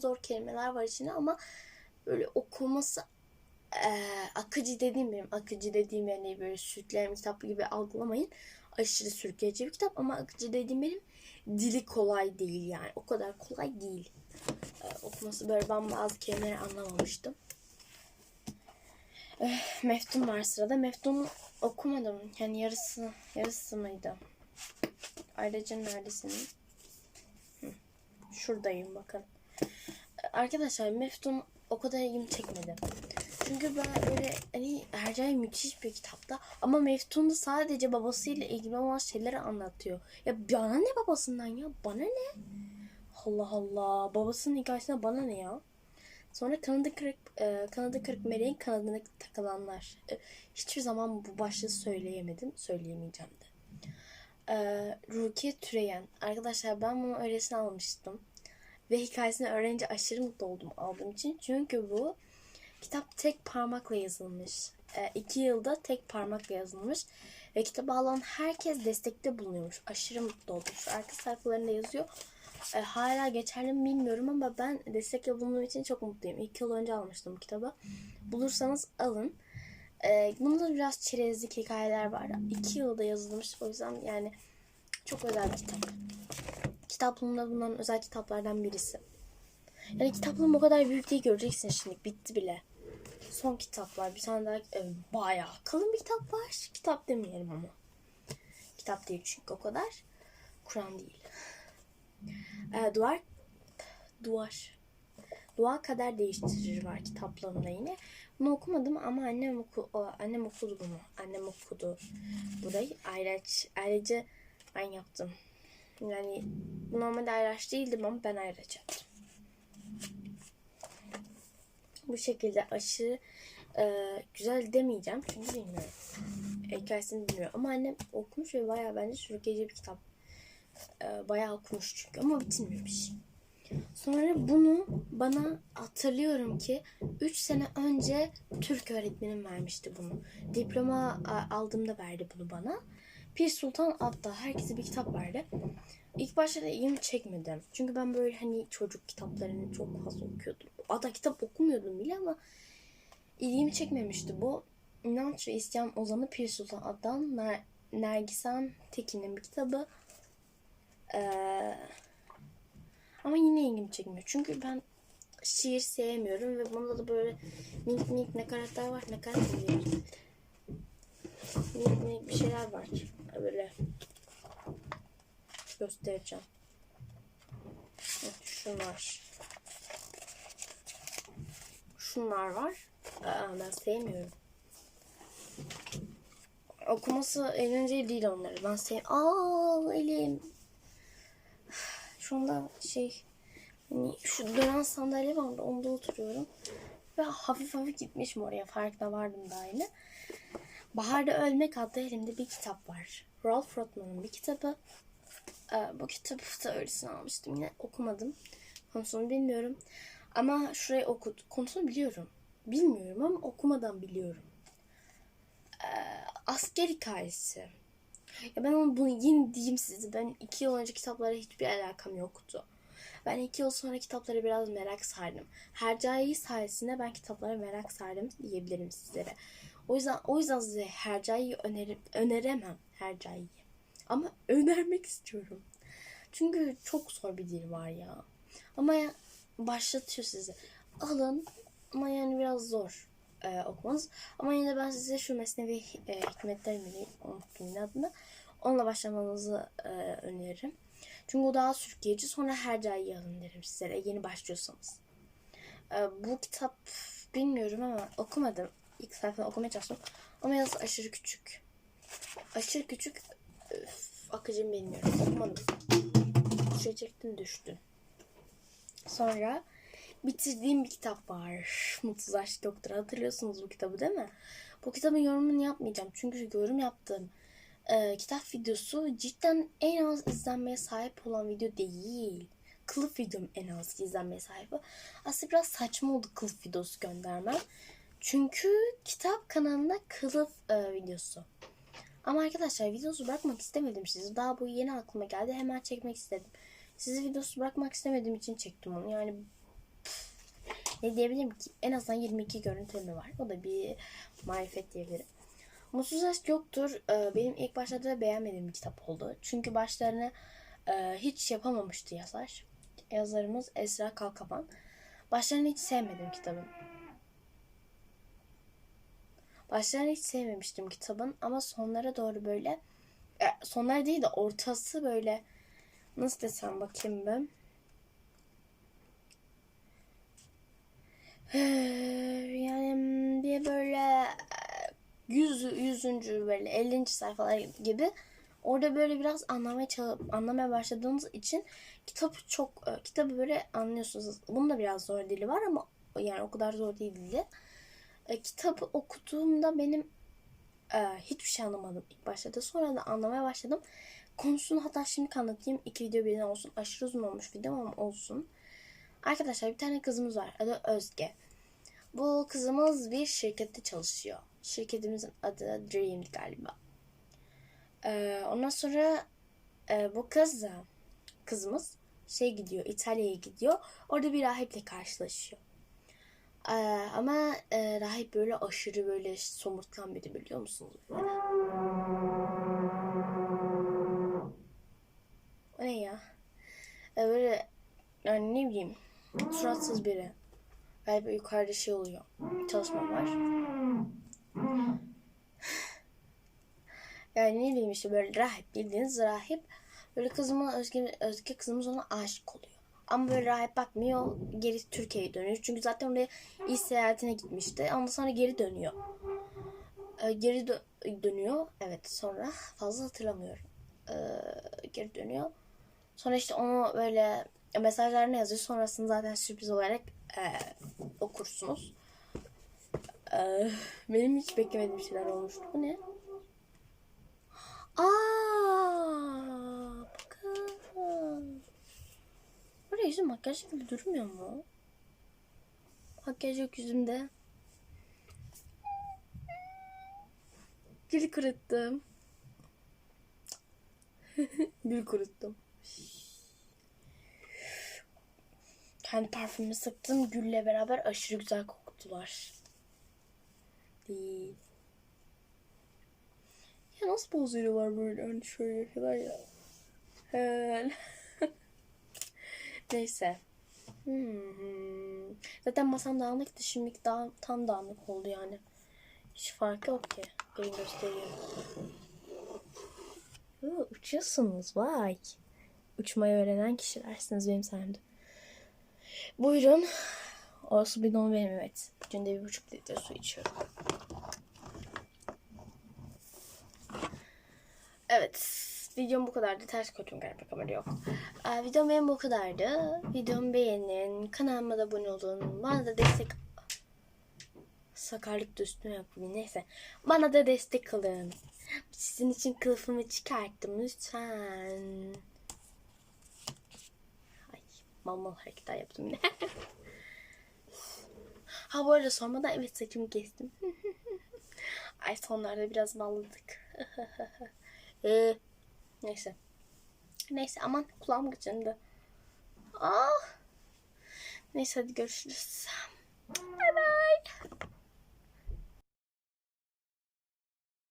zor kelimeler var içinde ama böyle okuması eee, akıcı dediğim benim akıcı dediğim yani böyle sürükleyen kitap gibi algılamayın. Aşırı sürükleyici bir kitap ama akıcı dediğim benim dili kolay değil yani. O kadar kolay değil. Eee, okuması böyle ben bazı kelimeleri anlamamıştım. Eh, Meftun var sırada. Meftun okumadım. Yani yarısı yarısı mıydı? Ayrıca neredesin? Hı, Şuradayım bakın. Arkadaşlar Meftun o kadar ilgimi çekmedi. Çünkü ben böyle hani Hercai müthiş bir kitapta ama Meftun da sadece babasıyla ilgili olan şeyleri anlatıyor. Ya bana ne babasından ya? Bana ne? Allah Allah. Babasının hikayesine bana ne ya? Sonra kanadı kırık, e, kanadı kırık meleğin kanadına takılanlar. E, hiçbir zaman bu başlığı söyleyemedim. Söyleyemeyeceğim de. E, Rukiye Türeyen. Arkadaşlar ben bunu öylesine almıştım. Ve hikayesini öğrenince aşırı mutlu oldum aldığım için. Çünkü bu kitap tek parmakla yazılmış. E, iki yılda tek parmakla yazılmış. Ve kitabı alan herkes destekte bulunuyormuş. Aşırı mutlu oldum. Şu arka sayfalarında yazıyor. E, hala geçerli mi bilmiyorum ama ben destekle bulunduğum için çok mutluyum. İki yıl önce almıştım bu kitabı. Bulursanız alın. E, bunda da biraz çerezlik hikayeler var. İki yılda yazılmış. O yüzden yani çok özel bir kitap. Kitaplığımda bulunan özel kitaplardan birisi. Yani kitaplığım o kadar büyük değil göreceksin şimdi. Bitti bile. Son kitaplar. Bir tane daha e, bayağı kalın bir kitap var. Kitap demeyelim ama. Kitap değil çünkü o kadar. Kur'an değil. E, duvar duvar Dua kader değiştirir var kitaplarında yine. Bunu okumadım ama annem oku o, annem okudu bunu. Annem okudu burayı. Ayraç ayrıca ben yaptım. Yani normalde ayraç değildim ama ben ayraç yaptım. Bu şekilde aşırı e, güzel demeyeceğim çünkü bilmiyorum. Hikayesini bilmiyorum. Ama annem okumuş ve bayağı bence sürükleyici bir kitap. E, bayağı okumuş çünkü ama bitirmemiş. Sonra bunu bana hatırlıyorum ki 3 sene önce Türk öğretmenim vermişti bunu. Diploma aldığımda verdi bunu bana. Pir Sultan Abdal herkese bir kitap verdi. İlk başta da ilgimi çekmedi. Çünkü ben böyle hani çocuk kitaplarını çok fazla okuyordum. Hatta kitap okumuyordum bile ama ilgimi çekmemişti bu. İnanç ve İsyan Ozanı Pir Sultan Abdal Ner Nergisan Tekin'in bir kitabı. Eee ama yine ilgimi çekmiyor. Çünkü ben şiir sevmiyorum ve bunda da böyle minik minik nakaratlar var. Nakarat mı? Minik minik bir şeyler var. Böyle göstereceğim. Evet, şunlar. Şunlar var. Aa, ben sevmiyorum. Okuması eğlenceli değil onları. Ben sev... Aa elim. Şunda şey hani şu dönen sandalye vardı onda oturuyorum. Ve hafif hafif gitmişim oraya farkına vardım daha yine. Baharda Ölmek adlı elimde bir kitap var. Ralph Rothman'ın bir kitabı. Ee, bu kitabı da öylesine almıştım yine okumadım. Konusunu bilmiyorum. Ama şurayı okut. Konusunu biliyorum. Bilmiyorum ama okumadan biliyorum. Ee, asker hikayesi. Ya ben onu bunu yine diyeyim size. Ben iki yıl önce kitaplara hiçbir alakam yoktu. Ben iki yıl sonra kitaplara biraz merak sardım. Hercai sayesinde ben kitaplara merak sardım diyebilirim sizlere. O yüzden o yüzden size Hercai'yi önerim, öneremem Hercai'yi. Ama önermek istiyorum. Çünkü çok zor bir dil var ya. Ama başlatıyor sizi. Alın ama yani biraz zor e, okumanız. Ama yine ben size şu Mesnevi e, Hikmetler Mini unuttum adını. Onunla başlamanızı e, öneririm. Çünkü o daha sürükleyici. Sonra Hercai'yi alın derim sizlere yeni başlıyorsanız. E, bu kitap bilmiyorum ama okumadım. İlk sayfada okumaya çalıştım. Ama yazısı aşırı küçük. Aşırı küçük. Öf, akıcım bilmiyorum. Okumadım. Düşecektin düştün. Sonra bitirdiğim bir kitap var. Mutsuz Aşk Doktoru. Hatırlıyorsunuz bu kitabı değil mi? Bu kitabın yorumunu yapmayacağım. Çünkü yorum yaptığım e, kitap videosu cidden en az izlenmeye sahip olan video değil. Kılıf videom en az izlenmeye sahip. Aslında biraz saçma oldu kılıf videosu göndermem. Çünkü kitap kanalında kılıf e, videosu. Ama arkadaşlar videosu bırakmak istemedim sizi. Daha bu yeni aklıma geldi. Hemen çekmek istedim. Sizi videosu bırakmak istemediğim için çektim onu. Yani ne diyebilirim ki? En azından 22 görüntüleme var. O da bir marifet diyebilirim. Mutsuz Aşk Yoktur e, benim ilk başlarda beğenmediğim bir kitap oldu. Çünkü başlarını e, hiç yapamamıştı yazar. Yazarımız Esra Kalkapan. Başlarını hiç sevmedim kitabın. Başlarını hiç sevmemiştim kitabın ama sonlara doğru böyle e, sonlar değil de ortası böyle nasıl desem bakayım ben. Yani bir böyle 100 yüzüncü böyle 50. sayfalar gibi orada böyle biraz anlamaya çalışıp anlamaya başladığımız için kitabı çok e, kitabı böyle anlıyorsunuz. Bunun da biraz zor dili var ama yani o kadar zor değil dili. Kitabı okuduğumda benim e, hiçbir şey anlamadım ilk başta da. Sonra da anlamaya başladım. Konusunu hatta şimdi anlatayım. İki video birden olsun. Aşırı uzun olmuş video ama olsun. Arkadaşlar bir tane kızımız var. Adı Özge. Bu kızımız bir şirkette çalışıyor. Şirketimizin adı Dream galiba. Ee, ondan sonra e, bu kız kızımız şey gidiyor İtalya'ya gidiyor. Orada bir rahiple karşılaşıyor. Ee, ama e, rahip böyle aşırı böyle somurtkan biri biliyor musunuz? Böyle. O ne ya? Ee, böyle yani ne bileyim suratsız biri. Galiba yukarıda şey oluyor. Çalışma var. Yani ne bileyim işte böyle rahip bildiğiniz rahip. Böyle kızıma Özge, Özge kızımız ona aşık oluyor. Ama böyle rahip bakmıyor. Geri Türkiye'ye dönüyor. Çünkü zaten oraya iş seyahatine gitmişti. Ondan sonra geri dönüyor. Ee, geri dö- dönüyor. Evet sonra fazla hatırlamıyorum. Ee, geri dönüyor. Sonra işte onu böyle mesajlarını yazıyor. Sonrasını zaten sürpriz olarak e, okursunuz. E, benim hiç beklemediğim şeyler olmuştu. Bu ne? Aa, bakın. Buraya yüzüm makyaj gibi durmuyor mu? Makyaj yok yüzümde. Gül kuruttum. Gül kuruttum. Kendi parfümümü sıktım. Gülle beraber aşırı güzel koktular. Değil. Ya nasıl poz veriyorlar böyle hani şöyle yapıyorlar ya. He. Neyse. Hmm. Zaten masam dağınıktı. Şimdi daha tam dağınık oldu yani. Hiç farkı yok ki. Gelin göstereyim. Oo, uçuyorsunuz vay. Uçmayı öğrenen kişilersiniz benim sayemde. Buyurun. O su bidonu benim evet. Günde bir buçuk litre su içiyorum. Evet. Videom bu kadardı. Ters koydum galiba kamera yok. Ee, videom benim bu kadardı. Videomu beğenin. Kanalıma da abone olun. Bana da destek... Sakarlık da üstüne bugün. Neyse. Bana da destek olun. Sizin için kılıfımı çıkarttım. Lütfen. Ay, mal mal hareketler yaptım yine. ha bu arada sormadan evet saçımı kestim. Ay sonlarda biraz malladık. ee, neyse. Neyse aman kulağım kaçındı. Ah. Neyse hadi görüşürüz. Bye bye.